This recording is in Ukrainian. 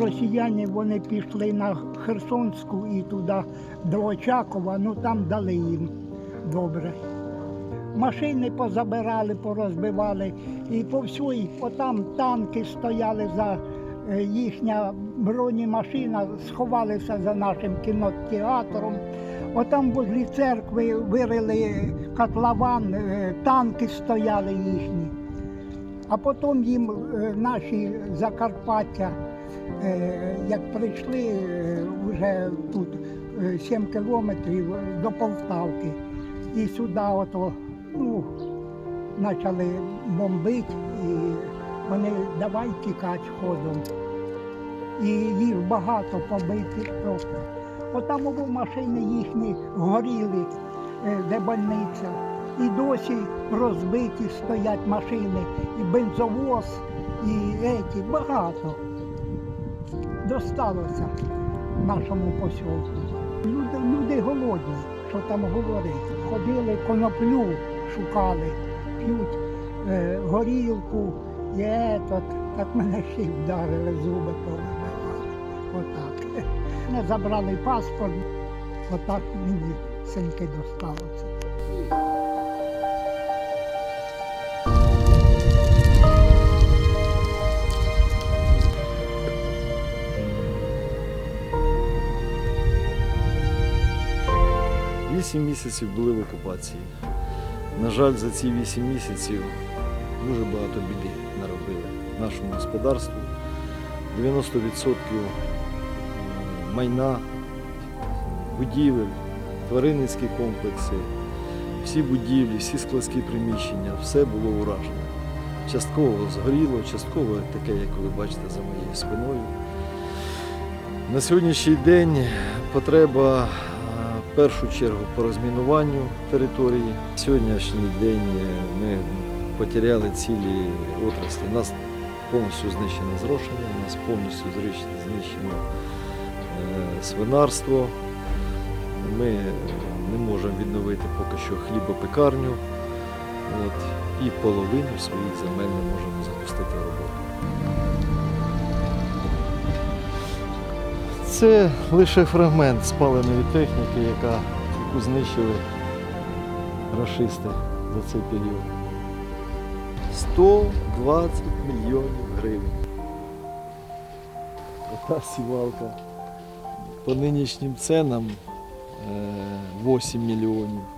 росіяни вони пішли на Херсонську і туди до Очакова, ну там дали їм добре. Машини позабирали, порозбивали, і по всій, отам танки стояли за е, їхня бронемашина, сховалися за нашим кінотеатром. Отам возле церкви вирили котлован, е, танки стояли їхні. А потім їм е, наші Закарпаття, як прийшли е, вже тут е, 7 кілометрів е, до Полтавки, і сюди ото, ну, почали бомбити, і вони давай тікати ходом. І їх багато побитих просто. Отам були машини їхні горіли, е, де больниця. І досі розбиті стоять машини, і бензовоз, і еті, багато. Досталося нашому посілку. Люди, люди голодні, що там говорити. Ходили, коноплю шукали, п'ють е, горілку, і етот. Так мене ще й вдарили, зуби повибивали. Отак. Не забрали паспорт, отак мені синьки досталося. Вісім місяців були в окупації. На жаль, за ці вісім місяців дуже багато біди наробили нашому господарству. 90% майна, будівель, тваринницькі комплекси, всі будівлі, всі складські приміщення, все було уражено. Частково згоріло, частково таке, як ви бачите за моєю спиною. На сьогоднішній день потреба в першу чергу по розмінуванню території. Сьогоднішній день е, ми потеряли цілі отраслі. У нас повністю знищено зрошення, у нас повністю знищено е, свинарство. Ми не можемо відновити поки що хлібопекарню. От, і половину своїх земель не можемо запустити роботу. Це лише фрагмент спаленої техніки, яка, яку знищили рашисти за цей період. 120 мільйонів гривень. Ота сівалка. По нинішнім ценам е, 8 мільйонів.